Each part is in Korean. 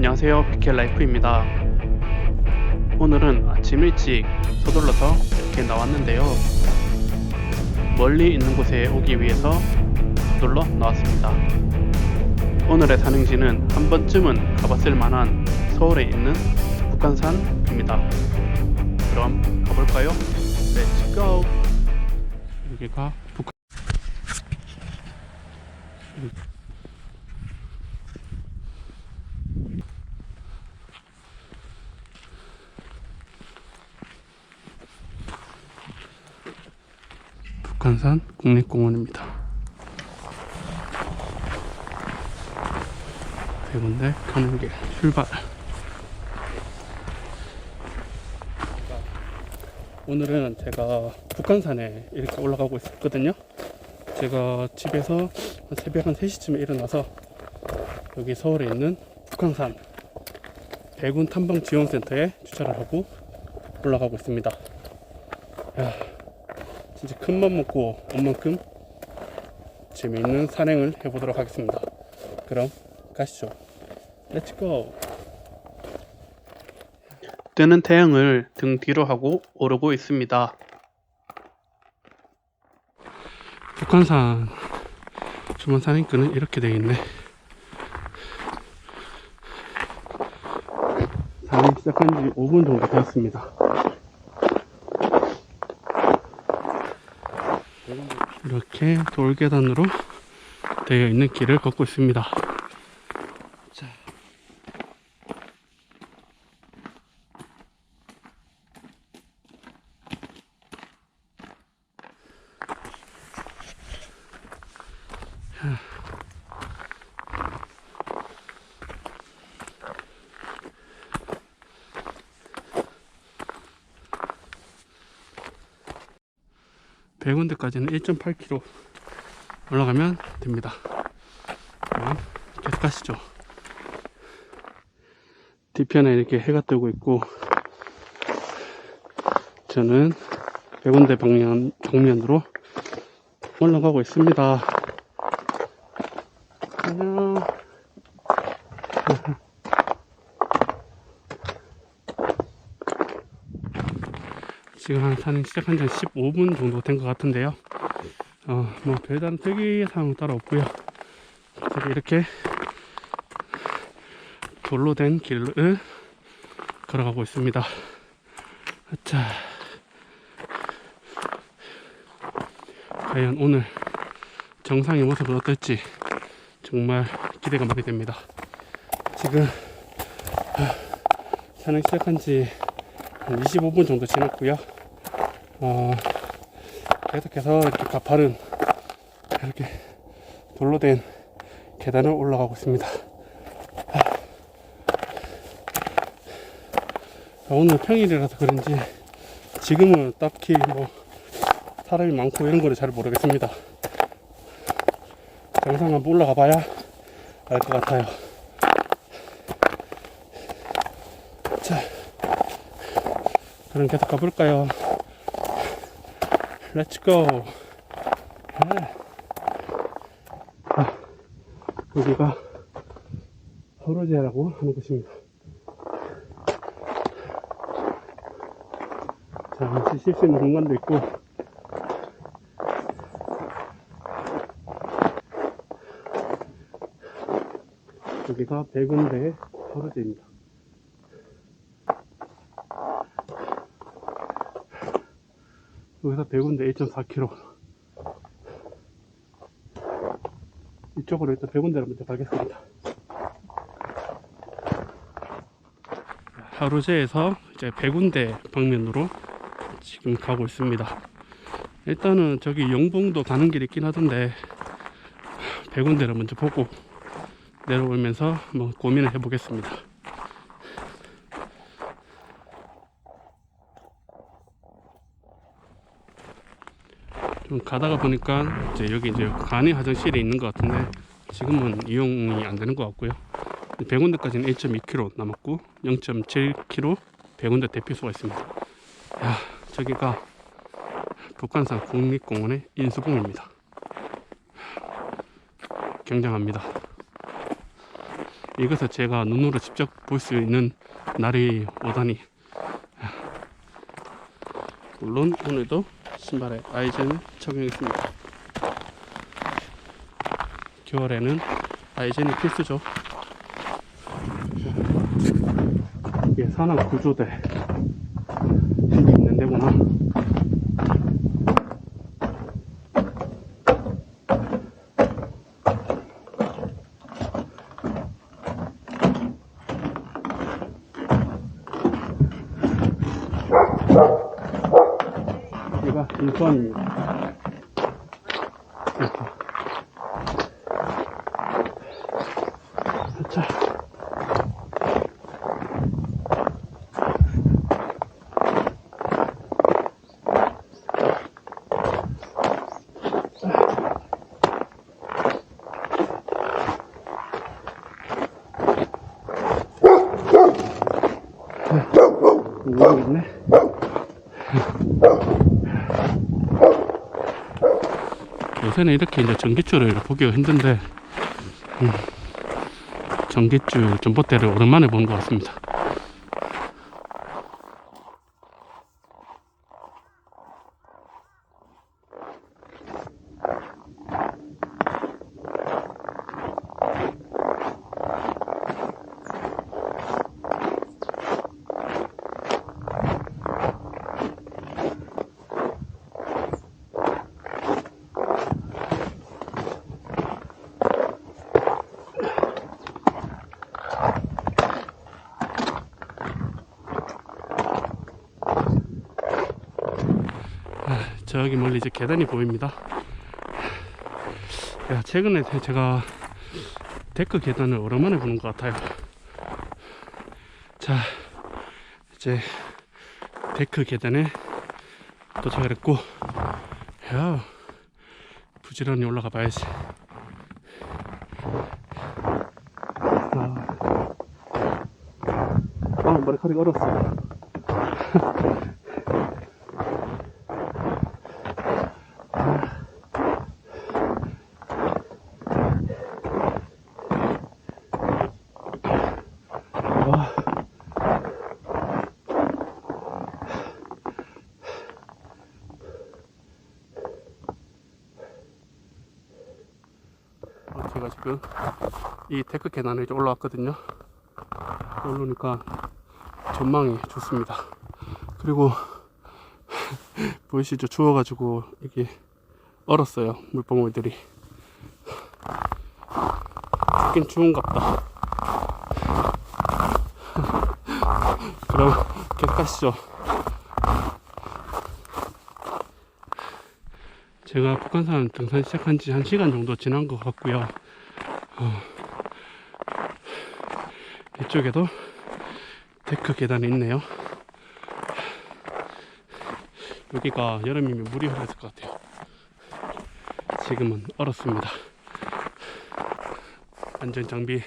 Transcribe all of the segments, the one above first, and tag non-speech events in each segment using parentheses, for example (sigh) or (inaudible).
안녕하세요. 비켈라이프입니다. 오늘은 아침 일찍 서둘러서 이렇게 나왔는데요. 멀리 있는 곳에 오기 위해서 서둘러 나왔습니다. 오늘의 산행지는 한 번쯤은 가봤을 만한 서울에 있는 북한산입니다. 그럼 가볼까요? Let's go! 여기가 북한 북한산 국립공원입니다. 대군대 가는 길 출발. 오늘은 제가 북한산에 이렇게 올라가고 있었거든요. 제가 집에서 한 새벽 한 3시쯤에 일어나서 여기 서울에 있는 북한산 백운 탐방 지원센터에 주차를 하고 올라가고 있습니다. 야, 진짜 큰맘 먹고 온 만큼 재미있는 산행을 해보도록 하겠습니다. 그럼 가시죠. 렛츠고! 뜨는 태양을 등 뒤로 하고 오르고 있습니다. 북한산 주만 산행길은 이렇게 되어 있네. 산행 시작한 지 5분 정도 되었습니다. 이렇게 돌계단으로 되어 있는 길을 걷고 있습니다. 자. 백운대까지는 1.8km 올라가면 됩니다. 그럼 계속 가시죠. 뒤편에 이렇게 해가 뜨고 있고 저는 백운대 방면, 정면으로 올라가고 있습니다. 안녕. (laughs) 지금 한 산행 시작한 지 15분 정도 된 것 같은데요. 어, 뭐 별다른 특이한 사항은 따로 없고요. 이렇게 돌로 된 길을 걸어가고 있습니다. 자, 과연 오늘 정상의 모습은 어떨지 정말 기대가 많이 됩니다. 지금 아, 산행 시작한 지한 25분 정도 지났고요. 어, 계속해서 이렇게 가파른 이렇게 돌로 된 계단을 올라가고 있습니다. 아, 오늘 평일이라서 그런지 지금은 딱히 뭐 사람이 많고 이런 거를 잘 모르겠습니다. 정상 한번 올라가 봐야 알 것 같아요. 그럼 계속 가볼까요? 렛츠고! 아, 여기가 서로제라고 하는 곳입니다. 자, 잠시 쉴 수 있는 공간도 있고, 여기가 백운대 서로제입니다. 여기서 백운대 1.4km. 이쪽으로 일단 백운대로 먼저 가겠습니다. 하루제에서 이제 백운대 방면으로 지금 가고 있습니다. 일단은 저기 영봉도 가는 길이 있긴 하던데 백운대를 먼저 보고 내려오면서 한번 고민을 해보겠습니다. 가다가 보니까 이제 여기 이제 간이 화장실이 있는 것 같은데 지금은 이용이 안 되는 것 같고요. 백운대까지는 1.2km 남았고 0.7km 백운대 대피소가 있습니다. 야 저기가 북한산 국립공원의 인수봉입니다. 굉장합니다. 이것을 제가 눈으로 직접 볼 수 있는 날이 오다니 물론 오늘도 신발에 아이젠을 착용했습니다. 겨울에는 아이젠이 필수죠. 이게 산악 구조대 여기 있는 데구나 여기가 인수원입니다 자. 요새는 이렇게 이제 전기줄을 보기가 힘든데, 음, 전기줄 전봇대를 오랜만에 보는 것 같습니다. 저기 멀리 이제 계단이 보입니다. 야, 최근에 제- 제가 데크 계단을 오랜만에 보는 것 같아요. 자, 이제 데크 계단에 도착을 했고, 야, 부지런히 올라가 봐야지. 아, 아 머리카락이 얼었어. 지금 이 데크 계단을 이제 올라왔거든요. 올라오니까 전망이 좋습니다. 그리고 (laughs) 보이시죠? 추워가지고 이게 얼었어요. 물방울들이. 춥긴 추운갑다. (laughs) 그럼 계속 가시죠. 제가 북한산 등산 시작한 지한 시간 정도 지난 것 같고요. 어, 이쪽에도 데크 계단이 있네요. 여기가 여름이면 물이 흐르을 것 같아요. 지금은 얼었습니다. 안전 장비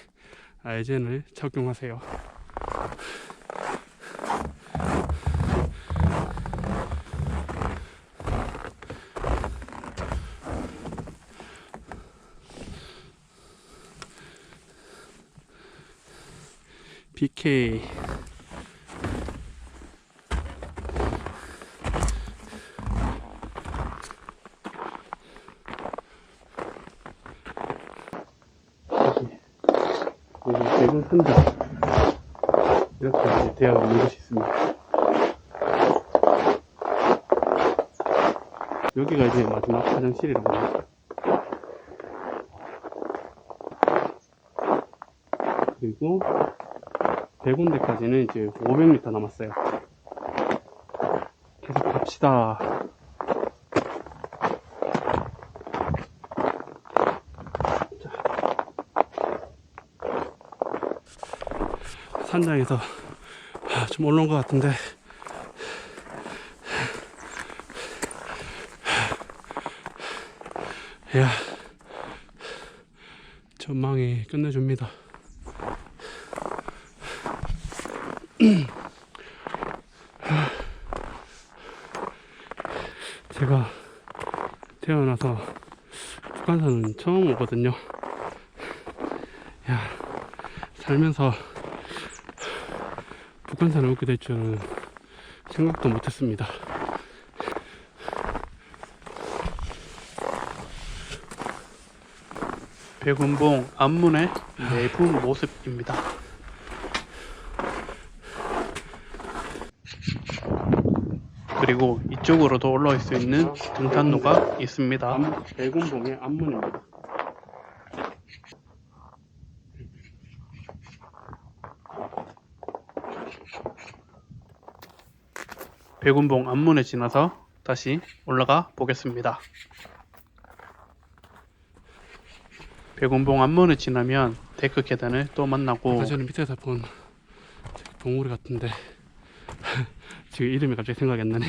아이젠을 착용하세요. BK 여기 백은 산다 이렇게 대화가 있는 곳이 있습니다. 여기가 이제 마지막 화장실이라고 합니다. 그리고 100군데까지는 이제 500m 남았어요. 계속 갑시다. 자. 산장에서 아, 좀 올라온 것 같은데 야 전망이 끝내줍니다. 제가 태어나서 북한산은 처음 오거든요. 야, 살면서 북한산을 오게 될 줄은 생각도 못했습니다. 백운봉 앞문의 내부 모습입니다. 그리고 이쪽으로도 올라올 수 있는 등산로가 있습니다. 백운봉의 앞문입니다. 백운봉 앞문에 지나서 다시 올라가 보겠습니다. 백운봉 앞문을 지나면 데크 계단을 또 만나고 아까 전에 밑에서 본 동굴 같은데 지금 이름이 갑자기 생각이 안 나네.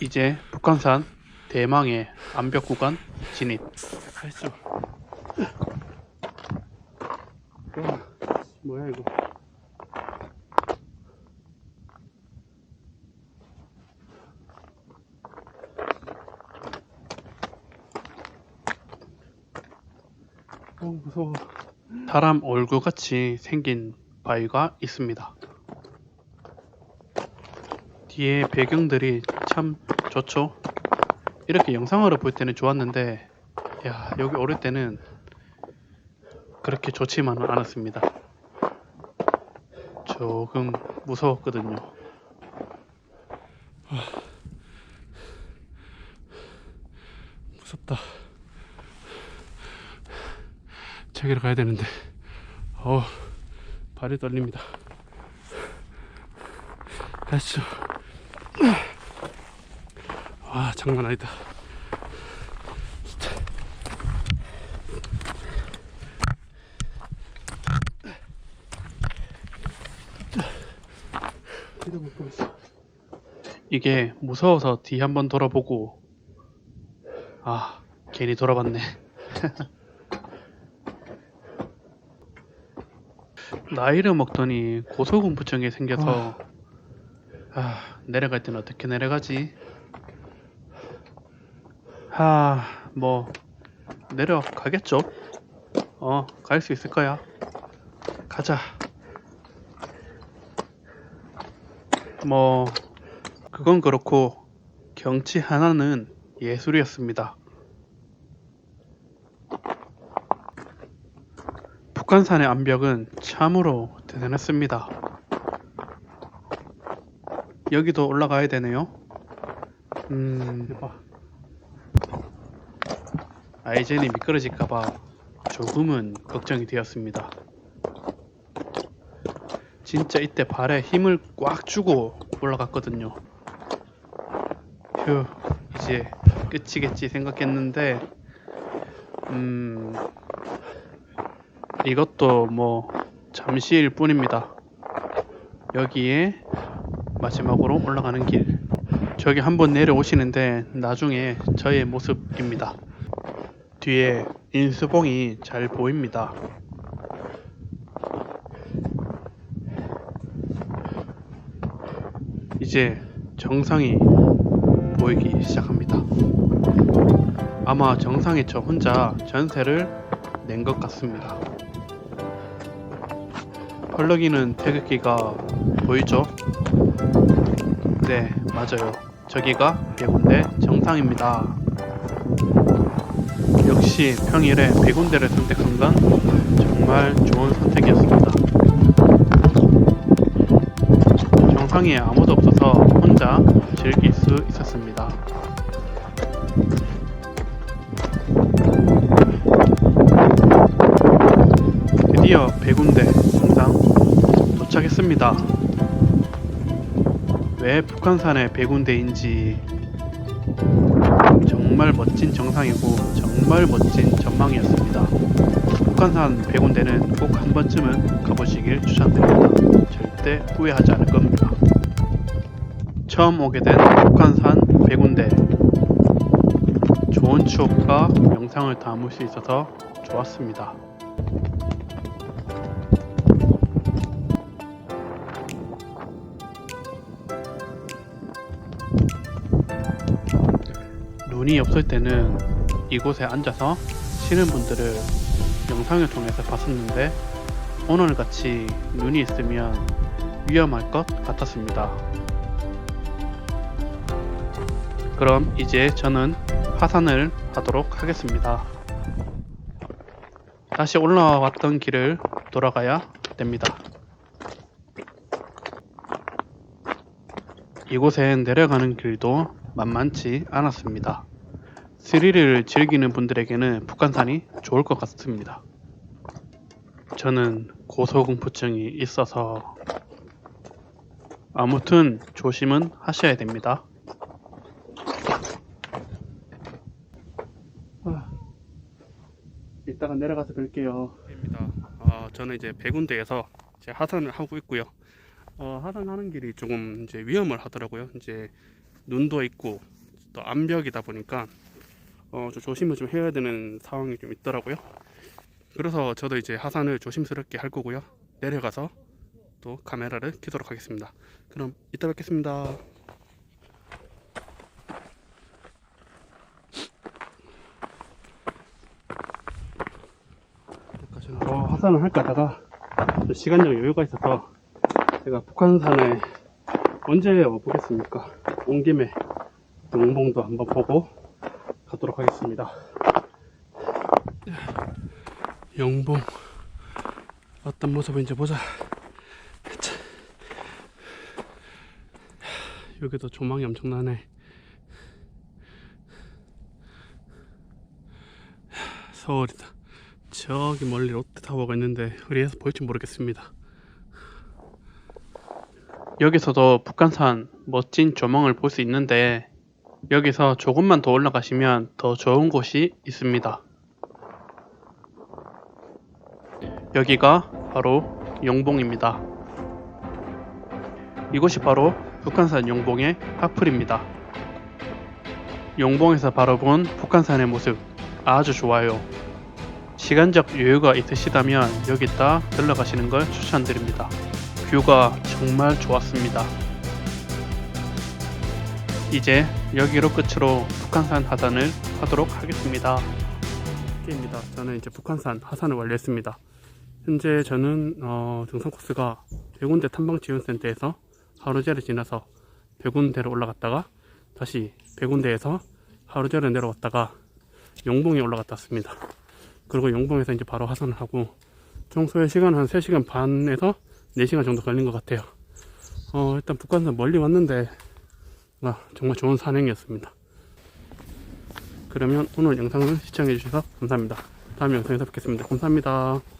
이제 북한산 대망의 암벽 구간 진입. 가시죠. 와, 뭐야 이거? 어 무서워. 사람 얼굴 같이 생긴 바위가 있습니다. 뒤에 배경들이 참 좋죠. 이렇게 영상으로 볼 때는 좋았는데, 야 여기 오를 때는 그렇게 좋지만은 않았습니다. 조금 무서웠거든요. 아, 무섭다. 저기로 가야 되는데, 어, 발이 떨립니다. 가시죠. 와, 장난 아니다. 이게 무서워서 뒤 한번 돌아보고 아 괜히 돌아봤네 (laughs) 나이를 먹더니 고소공포증이 생겨서 아. 내려갈 때는 어떻게 내려가지? 아뭐 내려가겠죠? 어 갈 수 있을 거야. 가자. 뭐 그건 그렇고 경치 하나는 예술이었습니다. 북한산의 암벽은 참으로 대단했습니다. 여기도 올라가야 되네요. 음, 아이젠이 미끄러질까봐 조금은 걱정이 되었습니다. 진짜 이때 발에 힘을 꽉 주고 올라갔거든요. 휴, 이제 끝이겠지 생각했는데, 음, 이것도 뭐 잠시일 뿐입니다. 여기에 마지막으로 올라가는 길. 저기 한번 내려오시는데 나중에 저의 모습입니다. 뒤에 인수봉이 잘 보입니다. 이제 정상이 보이기 시작합니다. 아마 정상에 저 혼자 전세를 낸 것 같습니다. 펄럭이는 태극기가 보이죠? 네, 맞아요. 저기가 백운대 정상입니다. 역시 평일에 백운대를 선택한 건 정말 좋은 선택이었습니다. 정상에 아무도 없어서 혼자 즐길 수 있었습니다. 드디어 정상 도착했습니다. 왜 북한산의 백운대인지 정말 멋진 정상이고 정말 멋진 전망이었습니다. 북한산 백운대는 꼭 한 번쯤은 가보시길 추천드립니다. 절대 후회하지 않을 겁니다. 처음 오게 된 북한산 백운대 좋은 추억과 영상을 담을 수 있어서 좋았습니다. 눈이 없을 때는 이곳에 앉아서 쉬는 분들을 영상을 통해서 봤었는데 오늘 같이 눈이 있으면 위험할 것 같았습니다. 그럼 이제 저는 하산을 하도록 하겠습니다. 다시 올라왔던 길을 돌아가야 됩니다. 이곳엔 내려가는 길도 만만치 않았습니다. 스릴을 즐기는 분들에게는 북한산이 좋을 것 같습니다. 저는 고소공포증이 있어서 아무튼 조심은 하셔야 됩니다. 아, 이따가 내려가서 뵐게요. 입니다. 어, 저는 이제 백운대에서 이제 하산을 하고 있고요. 어, 하산하는 길이 조금 이제 위험을 하더라고요. 이제 눈도 있고 또 암벽이다 보니까 어, 좀 조심을 좀 해야 되는 상황이 좀 있더라고요. 그래서 저도 이제 하산을 조심스럽게 할 거고요. 내려가서 또 카메라를 켜도록 하겠습니다. 그럼 이따 뵙겠습니다. 어, 하산을 할까 하다가 좀 시간적 여유가 있어서 제가 북한산에 언제 와보겠습니까? 온 김에 용봉도 한번 보고 가도록 하겠습니다. 영봉 어떤 모습인지 보자. 자. 여기도 조망이 엄청나네. 서울이다. 저기 멀리 롯데타워가 있는데 어디에서 보일지 모르겠습니다. 여기서도 북한산 멋진 조망을 볼 수 있는데 여기서 조금만 더 올라가시면 더 좋은 곳이 있습니다. 여기가 바로 영봉입니다. 이곳이 바로 북한산 영봉의 하플입니다. 영봉에서 바라본 북한산의 모습 아주 좋아요. 시간적 여유가 있으시다면 여기다 들러가시는 걸 추천드립니다. 뷰가 정말 좋았습니다. 이제 여기로 끝으로 북한산 하산을 하도록 하겠습니다. 입니다. 저는 이제 북한산 하산을 완료했습니다. 현재 저는 어, 등산 코스가 백운대 탐방지원센터에서 하루제를 지나서 백운대로 올라갔다가 다시 백운대에서 하루제를 내려왔다가 영봉에 올라갔다 왔습니다. 그리고 영봉에서 이제 바로 하산을 하고 총 소요 시간 한 3시간 반에서 4시간 정도 걸린 것 같아요. 어, 일단 북한산 멀리 왔는데 아, 정말 좋은 산행이었습니다. 그러면 오늘 영상을 시청해 주셔서 감사합니다. 다음 영상에서 뵙겠습니다. 감사합니다.